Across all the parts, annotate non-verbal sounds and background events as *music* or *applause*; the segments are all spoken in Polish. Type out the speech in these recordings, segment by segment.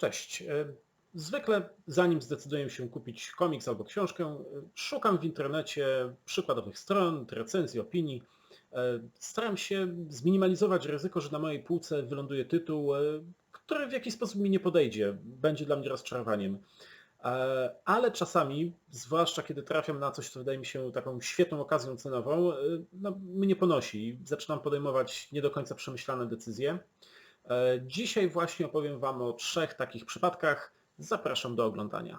Cześć. E, Zwykle, zanim zdecyduję się kupić komiks albo książkę, e, szukam w internecie przykładowych stron, recenzji, opinii. E, Staram się zminimalizować ryzyko, że na mojej półce wyląduje tytuł, który w jakiś sposób mi nie podejdzie, będzie dla mnie rozczarowaniem. Ale czasami, zwłaszcza kiedy trafiam na coś, co wydaje mi się taką świetną okazją cenową, no, mnie ponosi i zaczynam podejmować nie do końca przemyślane decyzje. E, Dzisiaj właśnie opowiem Wam o trzech takich przypadkach. Zapraszam do oglądania.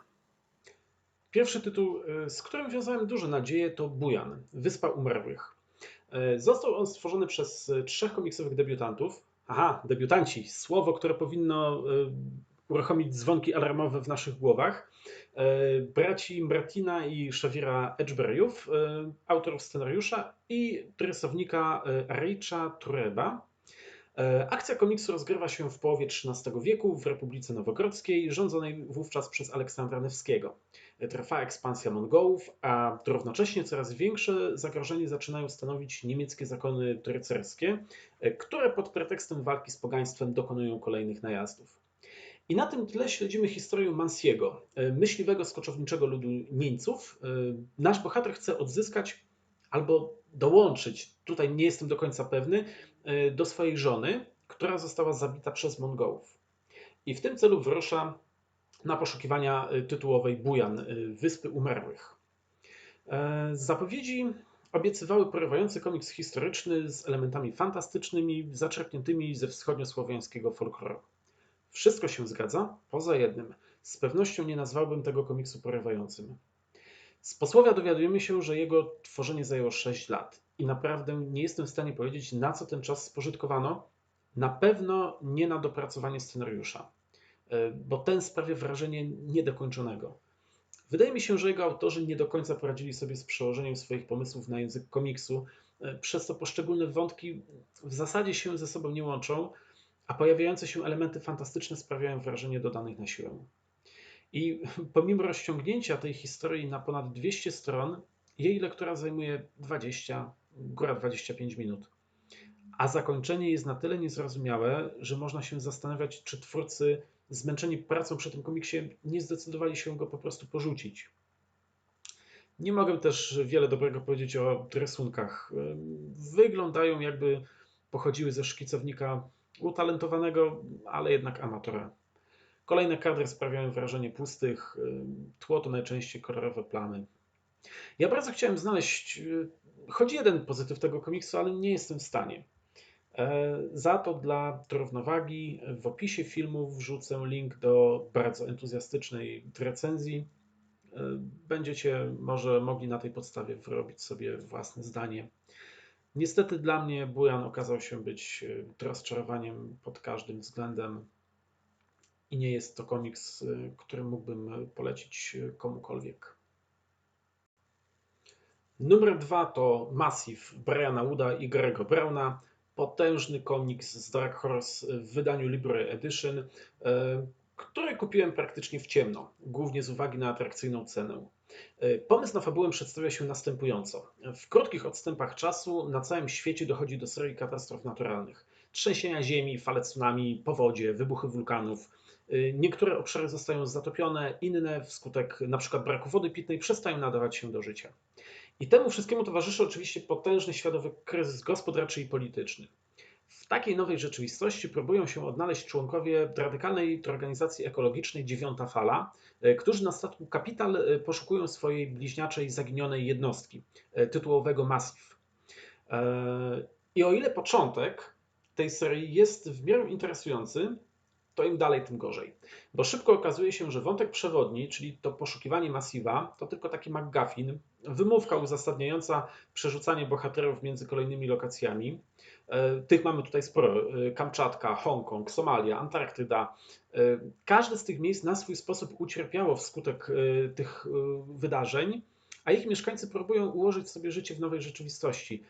Pierwszy tytuł, y, z którym wiązałem duże nadzieje, to Bujan, Wyspa Umarłych. Y, Został on stworzony przez trzech komiksowych debiutantów. Aha, debiutanci, słowo, które powinno uruchomić dzwonki alarmowe w naszych głowach. Braci Martina i Xaviera Edgeburyów, y, autorów scenariusza i rysownika Rejcha Tureba. E, Akcja komiksu rozgrywa się w połowie XIII wieku w Republice Nowogrodzkiej, rządzonej wówczas przez Aleksandra Nevskiego. Trwa ekspansja Mongołów, a równocześnie coraz większe zagrożenie zaczynają stanowić niemieckie zakony rycerskie, e, które pod pretekstem walki z pogaństwem dokonują kolejnych najazdów. I na tym tle śledzimy historię Mansiego, e, myśliwego z koczowniczego ludu Nieńców. E, Nasz bohater chce odzyskać albo dołączyć, tutaj nie jestem do końca pewny, e, do swojej żony, która została zabita przez Mongołów. I w tym celu wyrusza na poszukiwania e, tytułowej Bujan, e, Wyspy Umarłych. E, Zapowiedzi obiecywały porywający komiks historyczny z elementami fantastycznymi, zaczerpniętymi ze wschodniosłowiańskiego folkloru. Wszystko się zgadza, poza jednym. Z pewnością nie nazwałbym tego komiksu porywającym. Z posłowia dowiadujemy się, że jego tworzenie zajęło 6 lat i naprawdę nie jestem w stanie powiedzieć, na co ten czas spożytkowano. Na pewno nie na dopracowanie scenariusza, e, bo ten sprawia wrażenie niedokończonego. Wydaje mi się, że jego autorzy nie do końca poradzili sobie z przełożeniem swoich pomysłów na język komiksu, e, przez co poszczególne wątki w zasadzie się ze sobą nie łączą, a pojawiające się elementy fantastyczne sprawiają wrażenie dodanych na siłę. I *laughs* pomimo rozciągnięcia tej historii na ponad 200 stron, jej lektura zajmuje 20, góra 25 minut. A zakończenie jest na tyle niezrozumiałe, że można się zastanawiać, czy twórcy zmęczeni pracą przy tym komiksie nie zdecydowali się go po prostu porzucić. Nie mogę też wiele dobrego powiedzieć o rysunkach. Wyglądają jakby pochodziły ze szkicownika utalentowanego, ale jednak amatora. Kolejne kadry sprawiają wrażenie pustych, tło to najczęściej kolorowe plany. Ja bardzo chciałem znaleźć choć jeden pozytyw tego komiksu, ale nie jestem w stanie. E, Za to dla równowagi w opisie filmu wrzucę link do bardzo entuzjastycznej recenzji. E, Będziecie może mogli na tej podstawie wyrobić sobie własne zdanie. Niestety dla mnie Bujan okazał się być y, rozczarowaniem pod każdym względem i nie jest to komiks, który mógłbym polecić komukolwiek. Numer dwa to Massive Briana Wooda i Grego Browna. Potężny komiks z Dark Horse w wydaniu Library Edition, y, który kupiłem praktycznie w ciemno, głównie z uwagi na atrakcyjną cenę. Y, Pomysł na fabułę przedstawia się następująco. W krótkich odstępach czasu na całym świecie dochodzi do serii katastrof naturalnych. Trzęsienia ziemi, fale tsunami, powodzie, wybuchy wulkanów. Y, Niektóre obszary zostają zatopione, inne wskutek np. braku wody pitnej przestają nadawać się do życia. I temu wszystkiemu towarzyszy oczywiście potężny światowy kryzys gospodarczy i polityczny. W takiej nowej rzeczywistości próbują się odnaleźć członkowie radykalnej organizacji ekologicznej Dziewiąta Fala, e, którzy na statku Kapital e, poszukują swojej bliźniaczej zaginionej jednostki, e, tytułowego Massive. I o ile początek tej serii jest w miarę interesujący, to im dalej, tym gorzej. Bo szybko okazuje się, że wątek przewodni, czyli to poszukiwanie Massiva, to tylko taki McGuffin, wymówka uzasadniająca przerzucanie bohaterów między kolejnymi lokacjami. E, Tych mamy tutaj sporo. E, Kamczatka, Hongkong, Somalia, Antarktyda. E, Każde z tych miejsc na swój sposób ucierpiało wskutek tych wydarzeń, a ich mieszkańcy próbują ułożyć sobie życie w nowej rzeczywistości.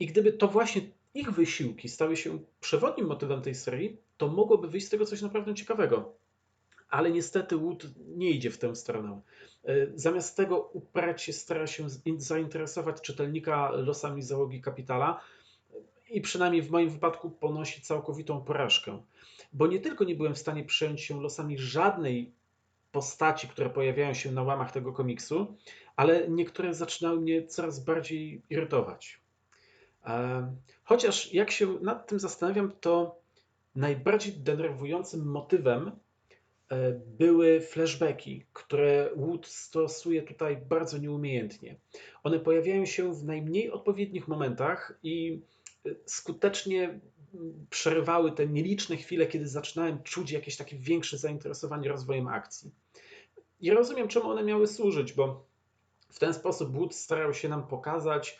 I gdyby to właśnie ich wysiłki stały się przewodnim motywem tej serii, to mogłoby wyjść z tego coś naprawdę ciekawego. Ale niestety Wood nie idzie w tę stronę. E, Zamiast tego uparcie stara się zainteresować czytelnika losami załogi kapitala i przynajmniej w moim wypadku ponosi całkowitą porażkę. bo nie tylko nie byłem w stanie przejąć się losami żadnej postaci, które pojawiają się na łamach tego komiksu, ale niektóre zaczynały mnie coraz bardziej irytować. E, chociaż jak się nad tym zastanawiam, to najbardziej denerwującym motywem e, były flashbacki, które Wood stosuje tutaj bardzo nieumiejętnie. One pojawiają się w najmniej odpowiednich momentach i e, skutecznie przerywały te nieliczne chwile, kiedy zaczynałem czuć jakieś takie większe zainteresowanie rozwojem akcji. I rozumiem, czemu one miały służyć, bo w ten sposób Wood starał się nam pokazać,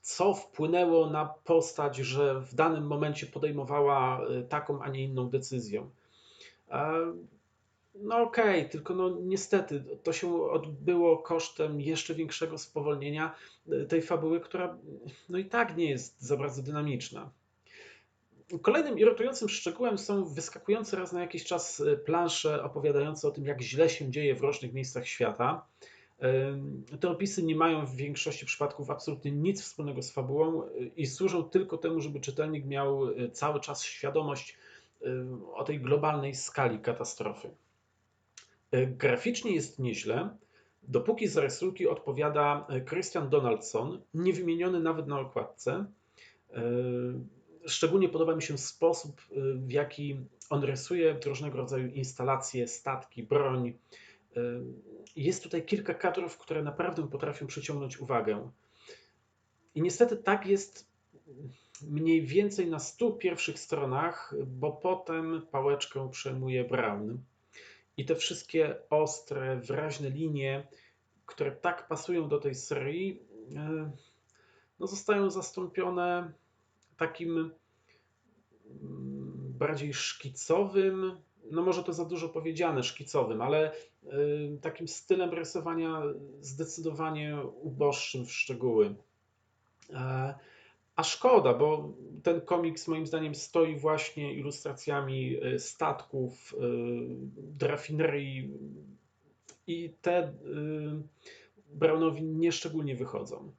co wpłynęło na postać, że w danym momencie podejmowała y, taką, a nie inną decyzję. No okej, okay, tylko no niestety to się odbyło kosztem jeszcze większego spowolnienia y, tej fabuły, która no i tak nie jest za bardzo dynamiczna. Kolejnym irytującym szczegółem są wyskakujące raz na jakiś czas y, plansze opowiadające o tym, jak źle się dzieje w różnych miejscach świata. Te opisy nie mają w większości przypadków absolutnie nic wspólnego z fabułą y, i służą tylko temu, żeby czytelnik miał y, cały czas świadomość o tej globalnej skali katastrofy. Graficznie jest nieźle, dopóki za rysunki odpowiada Christian Donaldson, niewymieniony nawet na okładce. Szczególnie podoba mi się sposób, w jaki on rysuje różnego rodzaju instalacje, statki, broń. Jest tutaj kilka kadrów, które naprawdę potrafią przyciągnąć uwagę. I niestety tak jest mniej więcej na 100 pierwszych stronach, bo potem pałeczkę przejmuje Brown. I te wszystkie ostre, wyraźne linie, które tak pasują do tej serii, y, no zostają zastąpione takim mm, bardziej szkicowym, no może to za dużo powiedziane, szkicowym, ale y, takim stylem rysowania zdecydowanie uboższym w szczegóły. E, a szkoda, bo ten komiks moim zdaniem stoi właśnie ilustracjami y, statków, y, rafinerii i te Brownowi nieszczególnie wychodzą.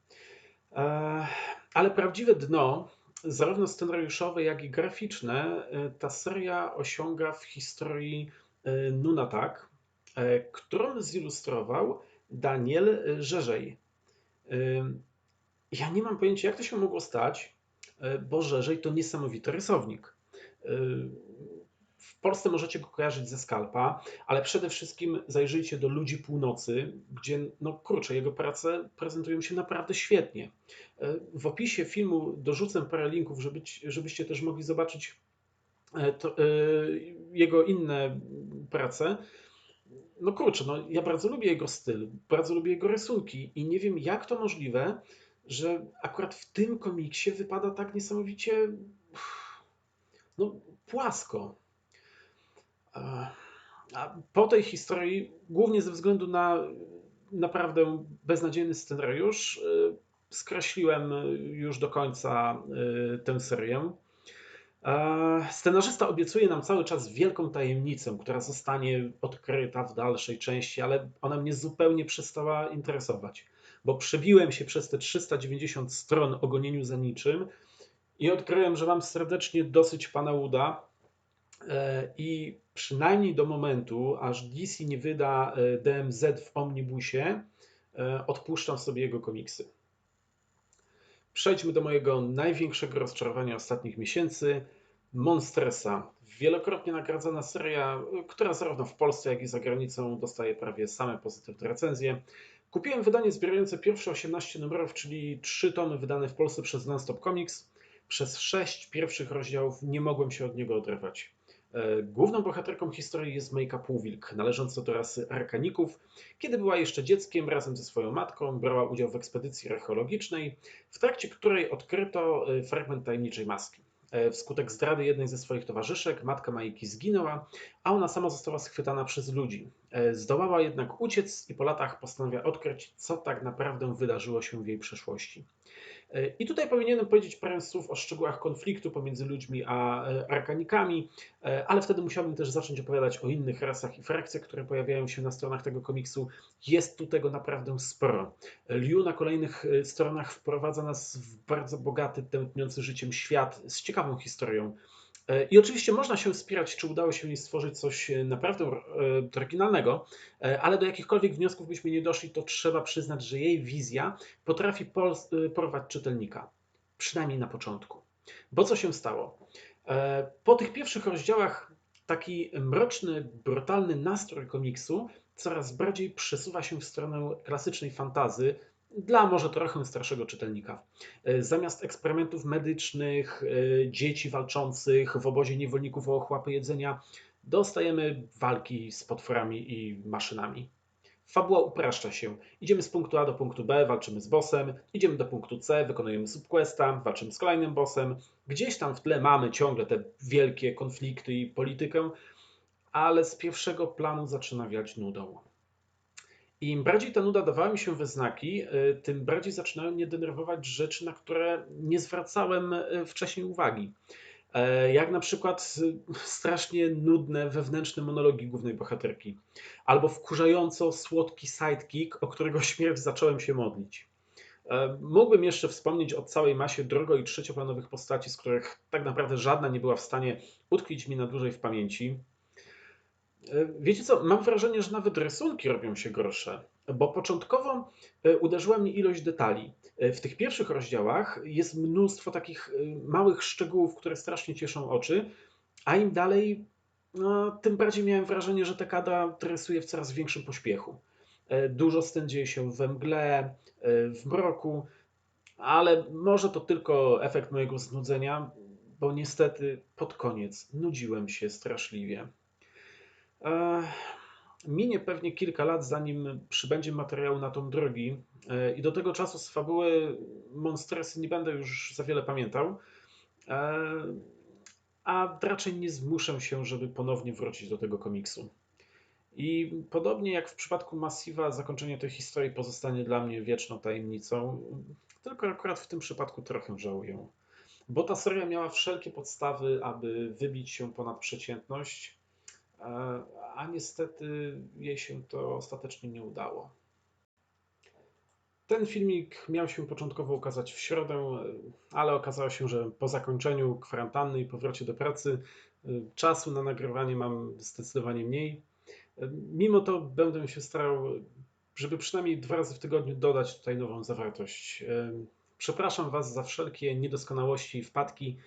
E, ale prawdziwe dno zarówno scenariuszowe, jak i graficzne e, ta seria osiąga w historii e, Nunatak, e, którą zilustrował Daniel Żerzej. Ja nie mam pojęcia, jak to się mogło stać, bo Żerzej to niesamowity rysownik. W Polsce możecie go kojarzyć ze Skalpa, ale przede wszystkim zajrzyjcie do Ludzi Północy, gdzie, no kurczę, jego prace prezentują się naprawdę świetnie. E, w opisie filmu dorzucę parę linków, żeby, żebyście też mogli zobaczyć e, to, e, jego inne prace. No kurczę, no ja bardzo lubię jego styl, bardzo lubię jego rysunki i nie wiem, jak to możliwe, że akurat w tym komiksie wypada tak niesamowicie no, płasko. Po tej historii, głównie ze względu na naprawdę beznadziejny scenariusz, y, skreśliłem już do końca y, tę serię. Scenarzysta obiecuje nam cały czas wielką tajemnicę, która zostanie odkryta w dalszej części, ale ona mnie zupełnie przestała interesować, bo przebiłem się przez te 390 stron o gonieniu za niczym i odkryłem, że mam serdecznie dosyć pana Uda e, i przynajmniej do momentu, aż DC nie wyda e, DMZ w omnibusie, e, odpuszczam sobie jego komiksy. Przejdźmy do mojego największego rozczarowania ostatnich miesięcy. Monstersa. Wielokrotnie nagradzana seria, która zarówno w Polsce, jak i za granicą dostaje prawie same pozytywne recenzje. Kupiłem wydanie zbierające pierwsze 18 numerów, czyli 3 tomy wydane w Polsce przez Nonstop Comics. Przez 6 pierwszych rozdziałów nie mogłem się od niego oderwać. E, główną bohaterką historii jest Majka Półwilk, należąca do rasy arkaników. Kiedy była jeszcze dzieckiem, razem ze swoją matką brała udział w ekspedycji archeologicznej, w trakcie której odkryto e, fragment tajemniczej maski. E, wskutek zdrady jednej ze swoich towarzyszek matka Majki zginęła, a ona sama została schwytana przez ludzi. Zdołała jednak uciec i po latach postanawia odkryć, co tak naprawdę wydarzyło się w jej przeszłości. I tutaj powinienem powiedzieć parę słów o szczegółach konfliktu pomiędzy ludźmi a e, arkanikami, e, ale wtedy musiałbym też zacząć opowiadać o innych rasach i frakcjach, które pojawiają się na stronach tego komiksu. Jest tu tego naprawdę sporo. Liu na kolejnych e, stronach wprowadza nas w bardzo bogaty, tętniący życiem świat z ciekawą historią E, I oczywiście można się wspierać, czy udało się jej stworzyć coś e, naprawdę e, oryginalnego, e, ale do jakichkolwiek wniosków byśmy nie doszli, to trzeba przyznać, że jej wizja potrafi e, porwać czytelnika. Przynajmniej na początku. Bo co się stało? E, Po tych pierwszych rozdziałach taki mroczny, brutalny nastrój komiksu coraz bardziej przesuwa się w stronę klasycznej fantazy dla może trochę starszego czytelnika. E, Zamiast eksperymentów medycznych, e, dzieci walczących w obozie niewolników o ochłapy jedzenia, dostajemy walki z potworami i maszynami. Fabuła upraszcza się. Idziemy z punktu A do punktu B, walczymy z bossem, idziemy do punktu C, wykonujemy subquesta, walczymy z kolejnym bossem. Gdzieś tam w tle mamy ciągle te wielkie konflikty i politykę, ale z pierwszego planu zaczyna wiać nudą. I im bardziej ta nuda dawała mi się we znaki, y, tym bardziej zaczynają mnie denerwować rzeczy, na które nie zwracałem y, wcześniej uwagi. E, Jak na przykład y, strasznie nudne wewnętrzne monologi głównej bohaterki, albo wkurzająco słodki sidekick, o którego *laughs* śmierć zacząłem się modlić. E, Mógłbym jeszcze wspomnieć o całej masie drugo- i trzecioplanowych postaci, z których tak naprawdę żadna nie była w stanie utkwić mi na dłużej w pamięci. E, Wiecie co, mam wrażenie, że nawet rysunki robią się gorsze, bo początkowo e, uderzyła mnie ilość detali. E, W tych pierwszych rozdziałach jest mnóstwo takich małych szczegółów, które strasznie cieszą oczy, a im dalej, no, tym bardziej miałem wrażenie, że Takada rysuje w coraz większym pośpiechu. Dużo scen dzieje się we mgle, w mroku, ale może to tylko efekt mojego znudzenia, bo niestety pod koniec nudziłem się straszliwie. Minie pewnie kilka lat, zanim przybędzie materiału na tom drogi i do tego czasu z fabuły Monstresy nie będę już za wiele pamiętał, a raczej nie zmuszę się, żeby ponownie wrócić do tego komiksu. I podobnie jak w przypadku Massiva, zakończenie tej historii pozostanie dla mnie wieczną tajemnicą, tylko akurat w tym przypadku trochę żałuję. Bo ta seria miała wszelkie podstawy, aby wybić się ponad przeciętność, a niestety jej się to ostatecznie nie udało. Ten filmik miał się początkowo ukazać w środę, ale okazało się, że po zakończeniu kwarantanny i powrocie do pracy e, czasu na nagrywanie mam zdecydowanie mniej. Mimo to będę się starał, żeby przynajmniej dwa razy w tygodniu dodać tutaj nową zawartość. E, Przepraszam Was za wszelkie niedoskonałości i wpadki.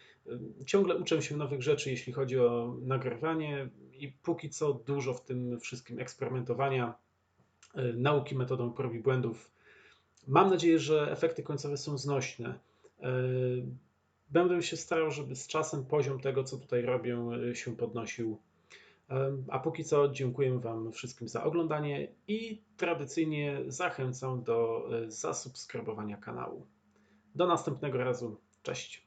Ciągle uczę się nowych rzeczy, jeśli chodzi o nagrywanie i póki co dużo w tym wszystkim eksperymentowania, e, nauki metodą prób i błędów. Mam nadzieję, że efekty końcowe są znośne. E, Będę się starał, żeby z czasem poziom tego, co tutaj robię, e, się podnosił. A póki co dziękuję Wam wszystkim za oglądanie i tradycyjnie zachęcam do zasubskrybowania kanału. Do następnego razu. Cześć.